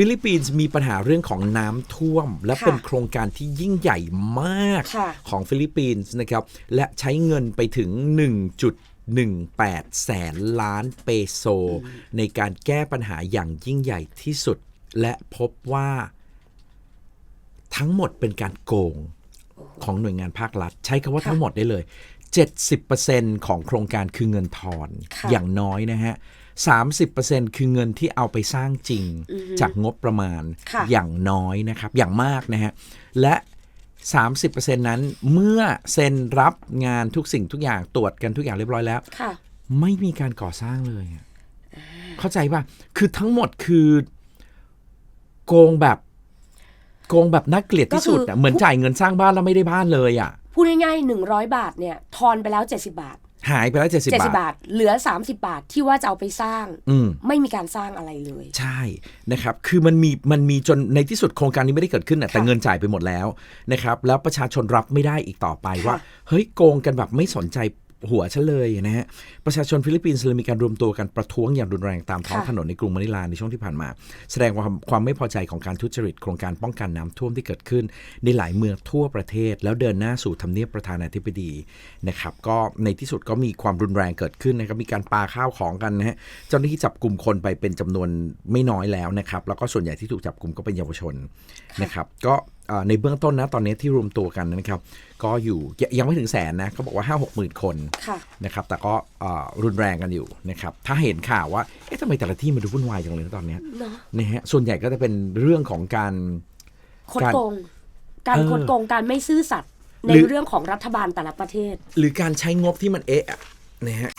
ฟิลิปปินส์มีปัญหาเรื่องของน้ำท่วม และค่ะเป็นโครงการที่ยิ่งใหญ่มากค่ะของฟิลิปปินส์นะครับ และใช้เงินไปถึง 1.18 แสนล้านเปโซ ในการแก้ปัญหาอย่างยิ่งใหญ่ที่สุด และพบว่าทั้งหมดเป็นการโกงของหน่วยงานภาครัฐ ใช้คำว่าค่ะทั้งหมดได้เลย 70%ของโครงการคือเงินทอนค่ะอย่างน้อยนะฮะ 30%คือเงินที่เอาไปสร้างจริงจากงบประมาณค่ะอย่างน้อยนะครับ อย่างมากนะฮะ และ 30%นั้นเมื่อเซ็นรับงานทุกสิ่งทุกอย่างตรวจกันทุกอย่างเรียบร้อยแล้วค่ะไม่มีการก่อสร้างเลยอะเข้าใจป่ะ คือทั้งหมดคือ โกงแบบ โกงแบบน่าเกลียดที่สุดก็คือะอเหมือนจ่ายเงินสร้างบ้านแล้วไม่ได้บ้านเลยอะ พูดง่ายๆหนึ่งร้อยบาทเนี่ยทอนไปแล้ว 70 บาท หายไปแล้วเจ็ดสิบ70 บาท บาท เหลือ 30 บาทที่ว่าจะเอาไปสร้าง อืม ไม่มีการสร้างอะไรเลย ใช่นะครับ คือมันมีมันมีจนในที่สุดโครงการนี้ไม่ได้เกิดขึ้นนะแต่ค่ะเงินจ่ายไปหมดแล้วนะครับ แล้วประชาชนรับไม่ได้อีกต่อไปค่ะว่าเฮ้ยโกงกันแบบไม่สนใจ หัวฉันเลยนะฮะ ประชาชนฟิลิปปินส์เลยมีการรวมตัวกันประท้วงอย่างรุนแรงตามท้องถนนในกรุงมะนิลาในช่วงที่ผ่านมา แสดงความความไม่พอใจของการทุจริตโครงการป้องกันน้ำท่วมที่เกิดขึ้น ในหลายเมืองทั่วประเทศ แล้วเดินหน้าสู่ทำเนียบประธานาธิบดีนะครับ ก็ในที่สุดก็มีความรุนแรงเกิดขึ้นนะครับ มีการปาข้าวของกันนะฮะ เจ้าหน้าที่จับกลุ่มคนไปเป็นจำนวนไม่น้อยแล้วนะครับ แล้วก็ส่วนใหญ่ที่ถูกจับกลุ่มก็เป็นเยาวชนนะครับ ก็ ในเบื้องต้นนะตอนนี้ที่รวมตัวกันนะครับ ก็อยู่ยยังไม่ถึงแสนนะเขาบอกว่า 5 6 หมื่นคนค่ะนะครับ แต่ก็เอ่อรุนแรงกันอยู่นะครับ ถ้าเห็นข่าวว่าเอ๊ะทำไมแต่ละที่มันดูวุ่นวายจังเลยนะตอนเนี้ยเนาะนะฮะส่วนใหญ่ก็จะเป็นเรื่องของการคดการโกงการเออคดโกงการไม่ซื่อสัตย์ในหรือเรื่องของรัฐบาลแต่ละประเทศ หรือการใช้งบที่มันเอ๊ะอะนะฮะ